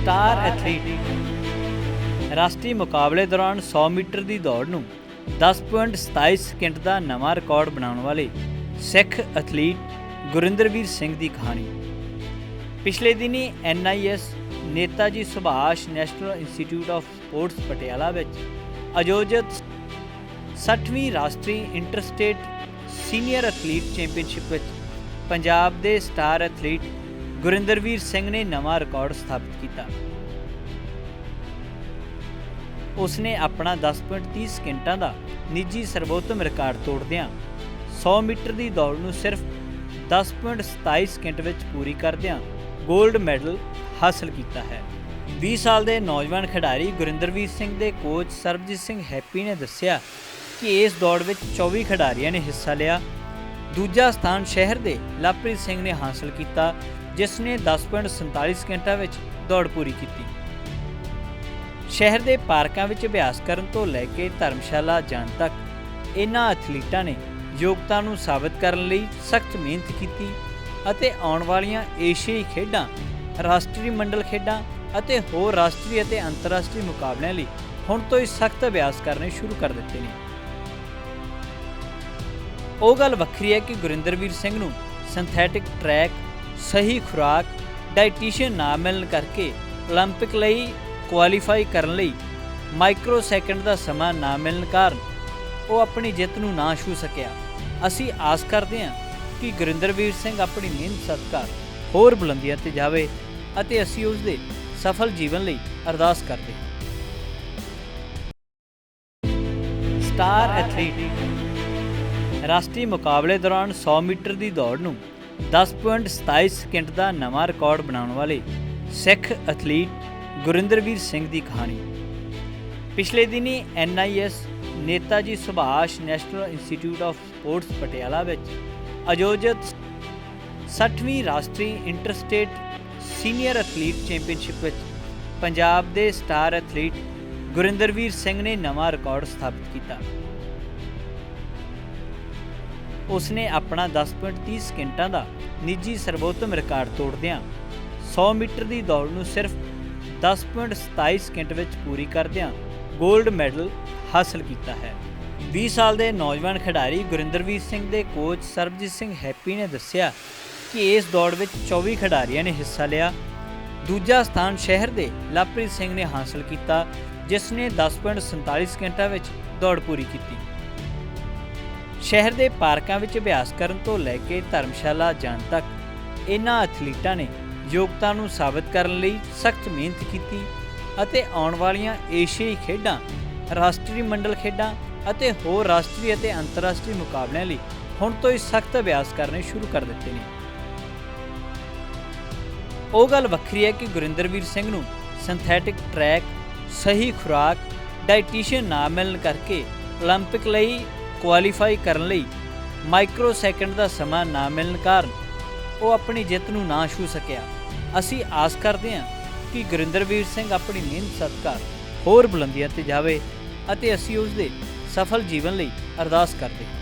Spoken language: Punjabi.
ਸਟਾਰ ਐਥਲੀਟ ਰਾਸ਼ਟਰੀ ਮੁਕਾਬਲੇ ਦੌਰਾਨ 100 ਮੀਟਰ ਦੀ ਦੌੜ ਨੂੰ 10.27 ਸਕਿੰਟ ਦਾ ਨਵਾਂ ਰਿਕਾਰਡ ਬਣਾਉਣ ਵਾਲੇ ਸਿੱਖ ਐਥਲੀਟ ਗੁਰਿੰਦਰਵੀਰ ਸਿੰਘ ਦੀ ਕਹਾਣੀ। ਪਿਛਲੇ ਦਿਨੀ NIS Netaji Subhash national institute of sports Patiala ਵਿੱਚ ਆਯੋਜਿਤ 60ਵੀਂ ਰਾਸ਼ਟਰੀ ਇੰਟਰਸਟੇਟ ਸੀਨੀਅਰ ਐਥਲੀਟ ਚੈਂਪੀਅਨਸ਼ਿਪ ਵਿੱਚ ਪੰਜਾਬ ਦੇ ਸਟਾਰ ਐਥਲੀਟ ਗੁਰਿੰਦਰਵੀਰ ਸਿੰਘ ਨੇ ਨਵਾਂ ਰਿਕਾਰਡ ਸਥਾਪਿਤ ਕੀਤਾ। ਉਸਨੇ ਆਪਣਾ 10.30 ਸਕਿੰਟਾਂ ਦਾ ਨਿੱਜੀ ਸਰਵੋਤਮ ਰਿਕਾਰਡ ਤੋੜਦਿਆਂ 100 ਮੀਟਰ ਦੀ ਦੌੜ ਨੂੰ ਸਿਰਫ 10.27 ਸਕਿੰਟ ਵਿੱਚ ਪੂਰੀ ਕਰਦਿਆਂ 골ਡ ਮੈਡਲ ਹਾਸਲ ਕੀਤਾ ਹੈ। 20 ਸਾਲ ਦੇ ਨੌਜਵਾਨ ਖਿਡਾਰੀ ਗੁਰਿੰਦਰਵੀਰ ਸਿੰਘ ਦੇ ਕੋਚ ਸਰਬਜੀਤ ਸਿੰਘ ਹੈਪੀ ਨੇ ਦੱਸਿਆ ਕਿ ਇਸ ਦੌੜ ਵਿੱਚ 24 ਖਿਡਾਰੀਆਂ ਨੇ ਹਿੱਸਾ ਲਿਆ। ਦੂਜਾ ਸਥਾਨ ਸ਼ਹਿਰ ਦੇ ਲਵਪ੍ਰੀਤ ਸਿੰਘ ਨੇ ਹਾਸਲ ਕੀਤਾ ਜਿਸ ਨੇ 10.47 ਸਕਿੰਟਾਂ ਵਿੱਚ ਦੌੜ ਪੂਰੀ ਕੀਤੀ। ਸ਼ਹਿਰ ਦੇ ਪਾਰਕਾਂ ਵਿੱਚ ਅਭਿਆਸ ਕਰਨ ਤੋਂ ਲੈ ਕੇ ਧਰਮਸ਼ਾਲਾ ਜਾਣ ਤੱਕ ਇਹਨਾਂ ਐਥਲੀਟਾਂ ਨੇ ਯੋਗਤਾ ਨੂੰ ਸਾਬਤ ਕਰਨ ਲਈ ਸਖਤ ਮਿਹਨਤ ਕੀਤੀ ਅਤੇ ਆਉਣ ਵਾਲੀਆਂ ਏਸ਼ੀਆਈ ਖੇਡਾਂ, ਰਾਸ਼ਟਰੀ ਮੰਡਲ ਖੇਡਾਂ ਅਤੇ ਹੋਰ ਰਾਸ਼ਟਰੀ ਅਤੇ ਅੰਤਰਰਾਸ਼ਟਰੀ ਮੁਕਾਬਲਿਆਂ ਲਈ ਹੁਣ ਤੋਂ ਹੀ ਸਖਤ ਅਭਿਆਸ ਕਰਨੇ ਸ਼ੁਰੂ ਕਰ ਦਿੱਤੇ ਨੇ। ਉਹ ਗੱਲ ਵੱਖਰੀ ਹੈ ਕਿ ਗੁਰਿੰਦਰਵੀਰ ਸਿੰਘ ਨੂੰ ਸਿੰਥੈਟਿਕ ਟਰੈਕ ਸਹੀ ਖੁਰਾਕ ਡਾਈਟੀਸ਼ੀਅਨ ਨਾ ਮਿਲਣ ਕਰਕੇ 올림픽 ਲਈ ਕੁਆਲੀਫਾਈ ਕਰਨ ਲਈ ਮਾਈਕਰੋ ਸੈਕਿੰਡ ਦਾ ਸਮਾਂ ਨਾ ਮਿਲਣ ਕਾਰਨ ਉਹ ਆਪਣੀ ਜਿੱਤ ਨੂੰ ਨਾ ਛੂ ਸਕਿਆ ਅਸੀਂ ਆਸ ਕਰਦੇ ਹਾਂ ਕਿ ਗੁਰਿੰਦਰਵੀਰ ਸਿੰਘ ਆਪਣੀ ਮਿਹਨਤ ਸਦਕਾ ਹੋਰ ਬੁਲੰਦੀਆਂ ਤੇ ਜਾਵੇ ਅਤੇ ਅਸੀਂ ਉਸ ਦੇ ਸਫਲ ਜੀਵਨ ਲਈ ਅਰਦਾਸ ਕਰਦੇ ਹਾਂ ਸਟਾਰ ਐਥਲੀਟ ਰਾਸ਼ਟਰੀ ਮੁਕਾਬਲੇ ਦੌਰਾਨ 100 ਮੀਟਰ ਦੀ ਦੌੜ ਨੂੰ 10.27 ਸਕਿੰਟ ਦਾ ਨਵਾਂ ਰਿਕਾਰਡ ਬਣਾਉਣ ਵਾਲੇ ਸਿੱਖ ਐਥਲੀਟ ਗੁਰਿੰਦਰਵੀਰ ਸਿੰਘ ਦੀ ਕਹਾਣੀ। ਪਿਛਲੇ ਦਿਨੀ NIS Netaji Subhash national institute of sports Patiala ਵਿੱਚ ਆਯੋਜਿਤ 60ਵੀਂ ਰਾਸ਼ਟਰੀ ਇੰਟਰਸਟੇਟ ਸੀਨੀਅਰ ਐਥਲੀਟ ਚੈਂਪੀਅਨਸ਼ਿਪ ਵਿੱਚ ਪੰਜਾਬ ਦੇ ਸਟਾਰ ਐਥਲੀਟ ਗੁਰਿੰਦਰਵੀਰ ਸਿੰਘ ਨੇ ਨਵਾਂ ਰਿਕਾਰਡ ਸਥਾਪਿਤ ਕੀਤਾ। ਉਸਨੇ ਆਪਣਾ 10.30 ਸਕਿੰਟਾਂ ਦਾ ਨਿੱਜੀ ਸਰਵੋਤਮ ਰਿਕਾਰਡ ਤੋੜਦਿਆਂ 100 ਮੀਟਰ ਦੀ ਦੌੜ ਨੂੰ ਸਿਰਫ 10.27 ਸਕਿੰਟ ਵਿੱਚ ਪੂਰੀ ਕਰਦਿਆਂ 골ਡ ਮੈਡਲ ਹਾਸਲ ਕੀਤਾ ਹੈ। 20 ਸਾਲ ਦੇ ਨੌਜਵਾਨ ਖਿਡਾਰੀ ਗੁਰਿੰਦਰਵੀਰ ਸਿੰਘ ਦੇ ਕੋਚ ਸਰਬਜੀਤ ਸਿੰਘ ਹੈਪੀ ਨੇ ਦੱਸਿਆ ਕਿ ਇਸ ਦੌੜ ਵਿੱਚ 24 ਖਿਡਾਰੀਆਂ ਨੇ ਹਿੱਸਾ ਲਿਆ। ਦੂਜਾ ਸਥਾਨ ਸ਼ਹਿਰ ਦੇ ਲਵਪ੍ਰੀਤ ਸਿੰਘ ਨੇ ਹਾਸਲ ਕੀਤਾ, ਜਿਸ ਨੇ 10.47 ਸਕਿੰਟਾਂ ਵਿੱਚ ਦੌੜ ਪੂਰੀ ਕੀਤੀ। ਸ਼ਹਿਰ ਦੇ ਪਾਰਕਾਂ ਵਿੱਚ ਅਭਿਆਸ ਕਰਨ ਤੋਂ ਲੈ ਕੇ ਧਰਮਸ਼ਾਲਾ ਜਾਣ ਤੱਕ ਇਨ੍ਹਾਂ ਐਥਲੀਟਾਂ ਨੇ ਯੋਗਤਾ ਨੂੰ ਸਾਬਤ ਕਰਨ ਲਈ ਸਖਤ ਮਿਹਨਤ ਕੀਤੀ ਅਤੇ ਆਉਣ ਵਾਲੀਆਂ ਏਸ਼ੀਆਈ ਖੇਡਾਂ ਰਾਸ਼ਟਰੀ ਮੰਡਲ ਖੇਡਾਂ ਅਤੇ ਹੋਰ ਰਾਸ਼ਟਰੀ ਅਤੇ ਅੰਤਰਰਾਸ਼ਟਰੀ ਮੁਕਾਬਲਿਆਂ ਲਈ ਹੁਣ ਤੋਂ ਹੀ ਸਖਤ ਅਭਿਆਸ ਕਰਨੇ ਸ਼ੁਰੂ ਕਰ ਦਿੱਤੇ ਨੇ ਉਹ ਗੱਲ ਵੱਖਰੀ ਹੈ ਕਿ ਗੁਰਿੰਦਰਵੀਰ ਸਿੰਘ ਨੂੰ ਸਿੰਥੈਟਿਕ ਟਰੈਕ ਸਹੀ ਖੁਰਾਕ ਡਾਈਟੀਸ਼ੀਅਨ ਨਾ ਮਿਲਣ ਕਰਕੇ 올림픽 ਲਈ ਕੁਆਲੀਫਾਈ ਕਰਨ ਲਈ ਮਾਈਕਰੋ ਸੈਕਿੰਡ ਦਾ ਸਮਾਂ ਨਾ ਮਿਲਣ ਕਾਰਨ ਉਹ ਆਪਣੀ ਜਿੱਤ ਨੂੰ ਨਾ ਛੂ ਸਕਿਆ। ਅਸੀਂ ਆਸ ਕਰਦੇ ਹਾਂ ਕਿ ਗੁਰਿੰਦਰਵੀਰ ਸਿੰਘ ਆਪਣੀ ਮਿਹਨਤ ਸਦਕਾ ਹੋਰ ਬੁਲੰਦੀਆਂ ਤੇ ਜਾਵੇ ਅਤੇ ਅਸੀਂ ਉਸ ਦੇ ਸਫਲ ਜੀਵਨ ਲਈ ਅਰਦਾਸ ਕਰਦੇ ਹਾਂ।